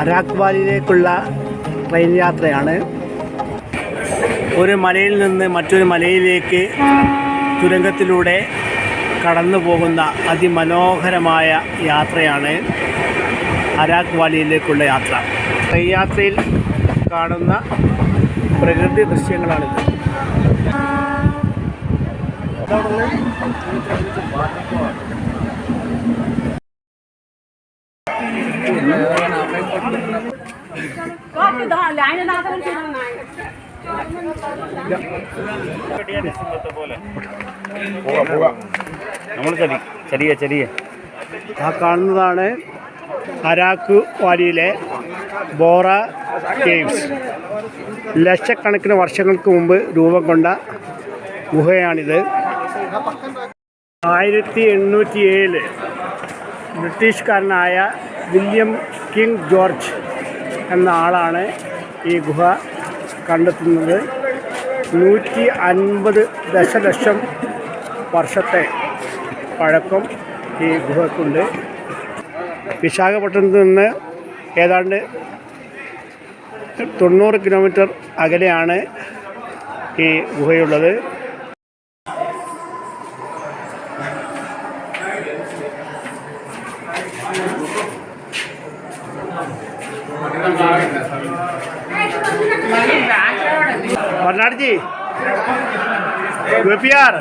അരാക്ക് വാലിയിലേക്കുള്ള train യാത്രയാണ്. ഒരു മലയിൽ നിന്ന് മറ്റൊരു മലയിലേക്ക് തുരങ്കത്തിലൂടെ കടന്നു പോകുന്ന അതിമനോഹരമായ യാത്രയാണ് അരാക്ക് വാലിയിലേക്കുള്ള യാത്ര. ട്രെയിൻ യാത്രയിൽ കാണുന്ന പ്രകൃതി ദൃശ്യങ്ങളാണിത്. നമ്മൾ ചെടി ചെറിയ ആ കാണുന്നതാണ് അരാക്കു വാലിയിലെ ബോറ കേവ്സ് ലക്ഷക്കണക്കിന് വർഷങ്ങൾക്ക് മുമ്പ് രൂപം കൊണ്ട ഗുഹയാണിത്. ആയിരത്തി എണ്ണൂറ്റി ഏഴിൽ ബ്രിട്ടീഷുകാരനായ വില്യം കിങ് ജോർജ് എന്ന ആളാണ് ഈ ഗുഹ കണ്ടെത്തുന്നത് നൂറ്റി അൻപത് ദശലക്ഷം വർഷത്തെ പഴക്കം ഈ ഗുഹക്കുണ്ട് വിശാഖപട്ടണത്ത് നിന്ന് ഏതാണ്ട് തൊണ്ണൂറ് കിലോമീറ്റർ അകലെയാണ് ഈ ഗുഹയുള്ളത് Thank you. ঝর্ণারজি গোপিয়ার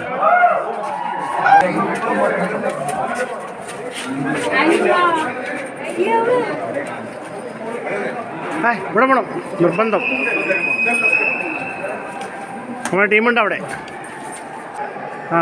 ഹായ് ഇവിടെ വേണം. നിർബന്ധം. നമ്മുടെ ടീമുണ്ട് അവിടെ. ആ.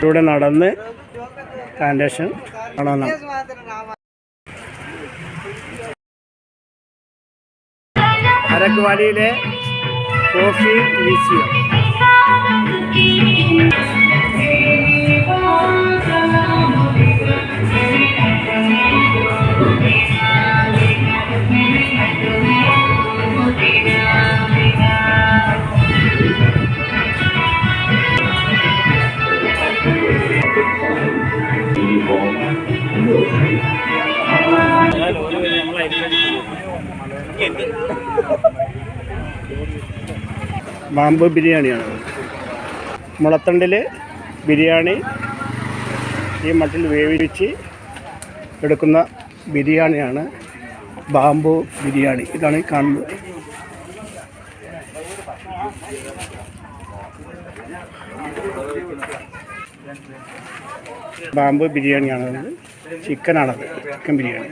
ഇവിടെ നടന്ന് പ്ലാന്റേഷൻ കാണാൻ അരക്കുവാടിയിലെ കോഫി മ്യൂസിയം. ബാമ്പ് ബിരിയാണിയാണ്. മുളത്തണ്ടിൽ ബിരിയാണി ഈ മട്ടിൽ വേവിച്ച് എടുക്കുന്ന ബിരിയാണിയാണ് ബാമ്പു ബിരിയാണി. ഇതാണ് ഈ കാണുന്നത്. ബാമ്പു ബിരിയാണിയാണത് ചിക്കനാണത്. ചിക്കൻ ബിരിയാണി.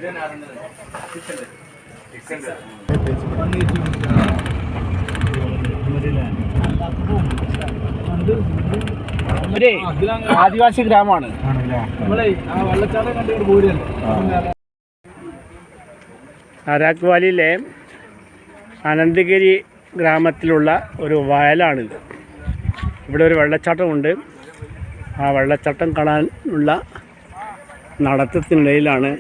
ആദിവാസി ഗ്രാമമാണ്. അരാക്ക് വാലിയിലെ അനന്തഗിരി ഗ്രാമത്തിലുള്ള ഒരു വയലാണിത്. ഇവിടെ ഒരു വെള്ളച്ചാട്ടമുണ്ട്. ആ വെള്ളച്ചാട്ടം കാണാനുള്ള നടത്തത്തിനിടയിലാണ്